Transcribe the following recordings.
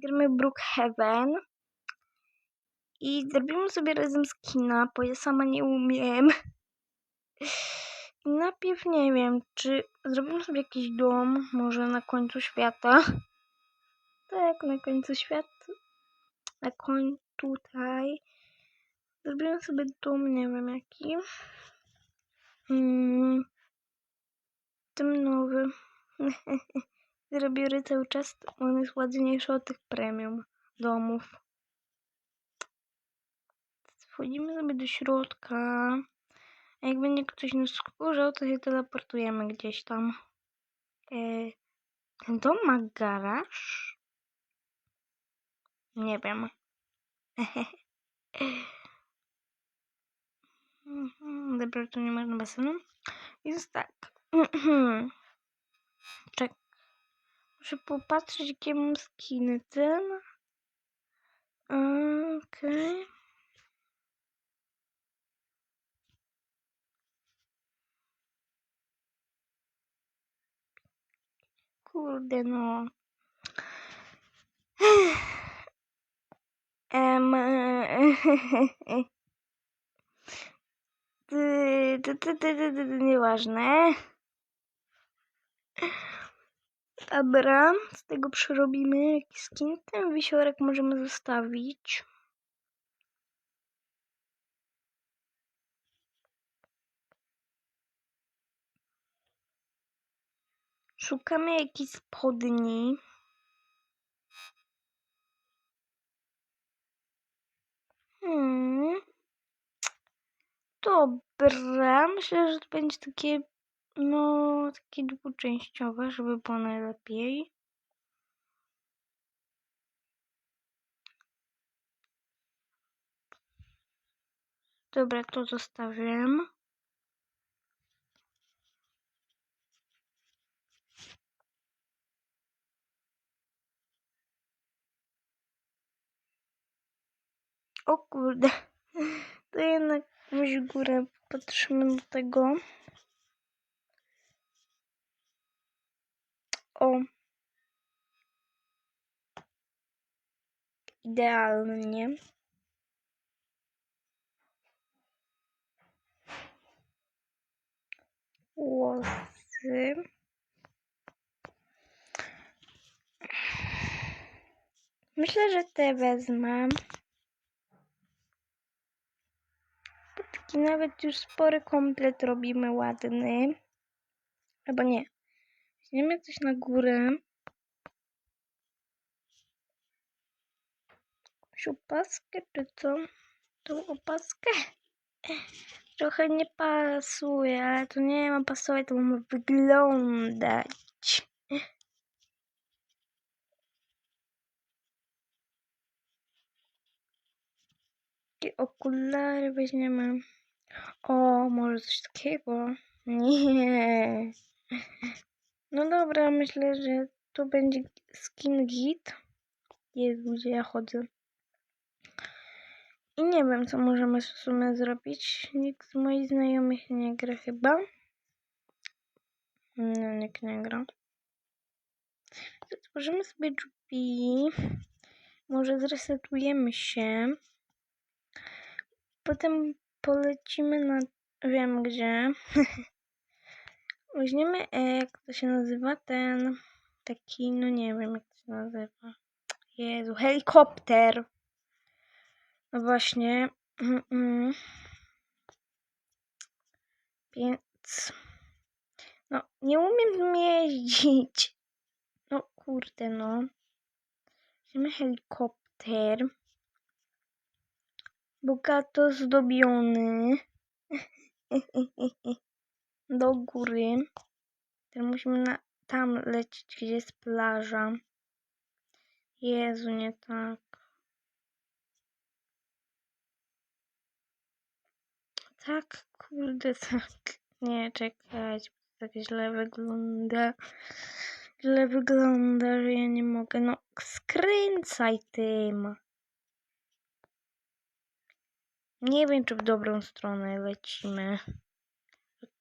zagramy Brookhaven. I zrobimy sobie razem skina, bo ja sama nie umiem. Najpierw nie wiem, czy zrobimy sobie jakiś dom, może na końcu świata. Tak, na końcu świata. Na końcu tutaj. Zrobimy sobie dom, nie wiem jaki. Hmm. Tym nowy. Robię cały czas, on jest ładniejszy od tych premium domów. Wchodzimy sobie do środka. A jak będzie ktoś nas skurzał, to się teleportujemy gdzieś tam. E, ten dom ma garaż? Nie wiem. Mhm, Dobra, tu nie można basenu. Jest tak. Muszę popatrzeć, jakie mam skiny. Ten. Okej. Kurde no. Em, ty, ty, ty, ty, ty, ty, nieważne. Dobra, z tego przerobimy jakiś skin. Ten wisiorek możemy zostawić. Szukamy jakichś spodni. Hmm. Dobra, myślę, że to będzie takie, no, takie dwuczęściowe, żeby było najlepiej. Dobra, to zostawiam. O kurde, to jednak weź górę, patrzymy do tego. O. Idealnie. Włosy. Myślę, że te wezmę. Taki nawet już spory komplet robimy ładny. Albo nie. Weźmiemy coś na górę. Opaskę czy co? Tą opaskę? Trochę nie pasuje, ale to nie ma pasować, to ma wyglądać. Jakie okulary weźmiemy? O, może coś takiego? Nie. No dobra, myślę, że to będzie skin git. Jezu, gdzie ja chodzę. I nie wiem, co możemy w sumie zrobić. Nikt z moich znajomych nie gra chyba. No, nikt nie gra. Stworzymy sobie drzwi. Może zresetujemy się. Potem polecimy na... Wiem gdzie. Weźmiemy, e, jak to się nazywa, ten taki, no nie wiem jak to się nazywa. Jezu, helikopter. No właśnie. Mm, mm. Więc. No, nie umiem jeździć. No kurde, no. Weźmiemy helikopter. Bogato zdobiony. Do góry. Teraz musimy na, tam lecieć, gdzie jest plaża. Jezu, nie tak. Tak, kurde, tak. Nie, czekać, tak źle wygląda. Źle wygląda, że ja nie mogę. No, skręcaj tym. Nie wiem, czy w dobrą stronę lecimy.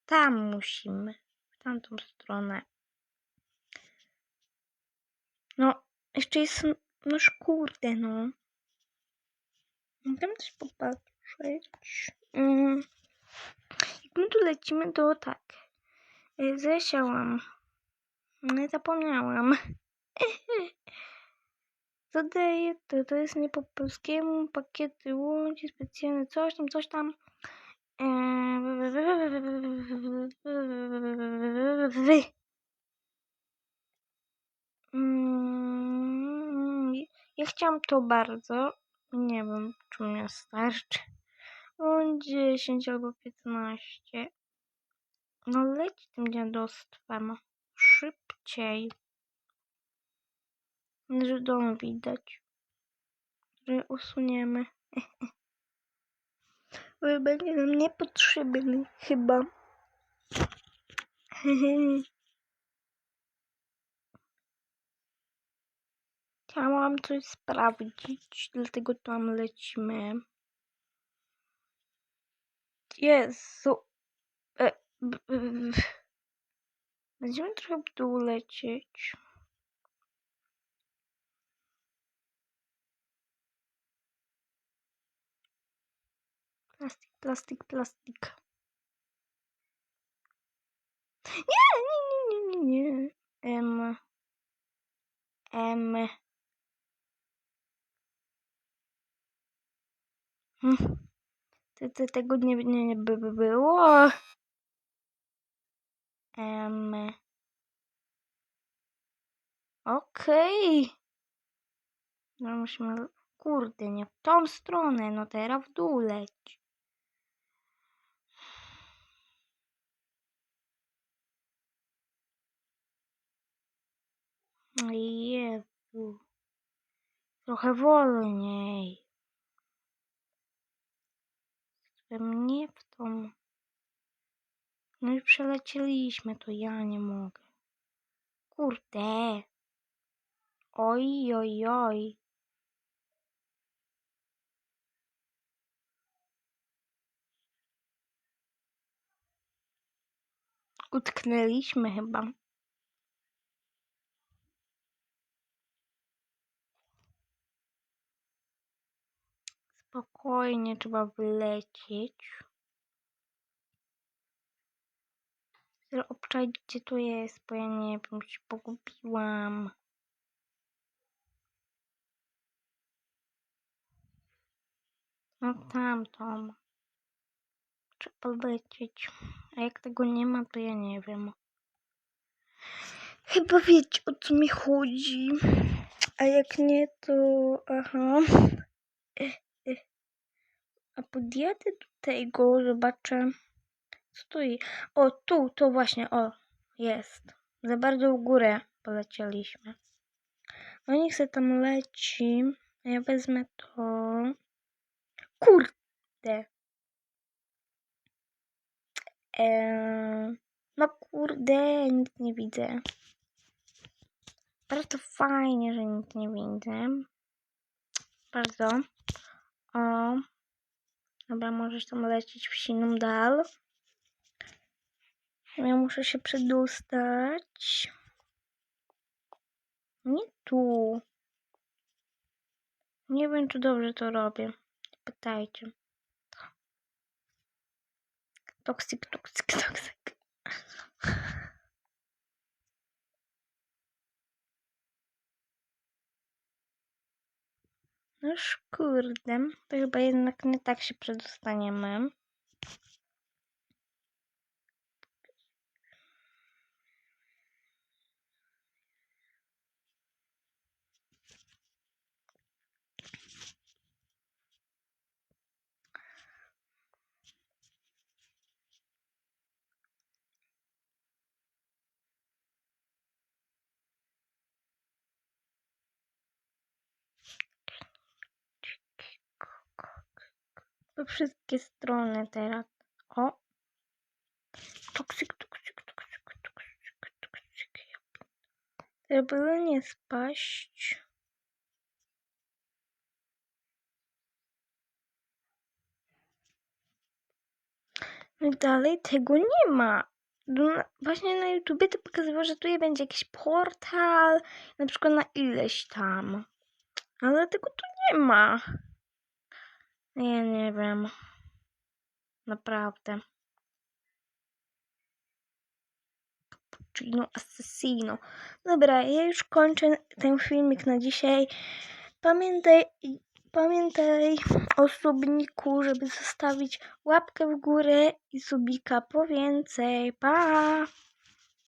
Tam musimy. W tamtą stronę. No, jeszcze jest Noż kurde, no. Mogę też popatrzeć. Mm. Jak my tu lecimy, to tak. Zasiałam. No i zapomniałam. Zadaję to, to jest nie po polskiemu, pakiety łączy, specjalne coś tam, coś tam. Wy. Mm, Ja chciałam to bardzo. Nie wiem, czy mnie starczy. O 10 albo 15. No leć tym dziadostwem. Szybciej. Że dom widać. Że usuniemy. Bo będzie nam niepotrzebny chyba. Chciałam coś sprawdzić, dlatego tam lecimy. Jezu. E, b, b. Będziemy trochę w dół lecieć. Plastik, plastik, plastik. Nie, nie, nie, nie, nie. M. M. Hm. Te, te, tego nie, nie, nie by, by było. M. Okej. No musimy... Kurde, nie w tą stronę, no teraz w dół leć. Jezu. Trochę wolniej. Żebym nie w tą... No i przelecieliśmy, to ja nie mogę. Kurde. Oj, oj, oj. Utknęliśmy chyba. Spokojnie trzeba wylecieć. Chcę obczaić, gdzie to jest, bo ja nie wiem, się pogubiłam. No tamtą. Trzeba lecieć. A jak tego nie ma, to ja nie wiem. Chyba wiecie, o co mi chodzi. A jak nie, to... Aha. A podjadę do tego, zobaczę. Co tu i... O, tu, to właśnie, o. Jest. Za bardzo w górę polecieliśmy. No niech se tam leci. Ja wezmę to. Kurde. Eee, no kurde, nic nie widzę. Bardzo fajnie, że nic nie widzę. Bardzo. O. Dobra, możesz tam lecieć w siną dal. Ja muszę się przedostać. Nie tu. Nie wiem, czy dobrze to robię. Pytajcie. Toksyk, toksyk, toksyk. No kurde, to chyba jednak nie tak się przedostaniemy. We wszystkie strony teraz. O! Toksyk, toksyk, toksyk, toksyk, toksyk. Żeby nie spaść. No dalej tego nie ma. No, Właśnie na YouTubie to pokazywało, że tu będzie jakiś portal, na przykład na ileś tam. Ale tego tu nie ma. Ja nie wiem. Naprawdę. Cappuccino Assassino. Dobra, ja już kończę ten filmik na dzisiaj. Pamiętaj, pamiętaj o subniku, żeby zostawić łapkę w górę i subika po więcej. Pa!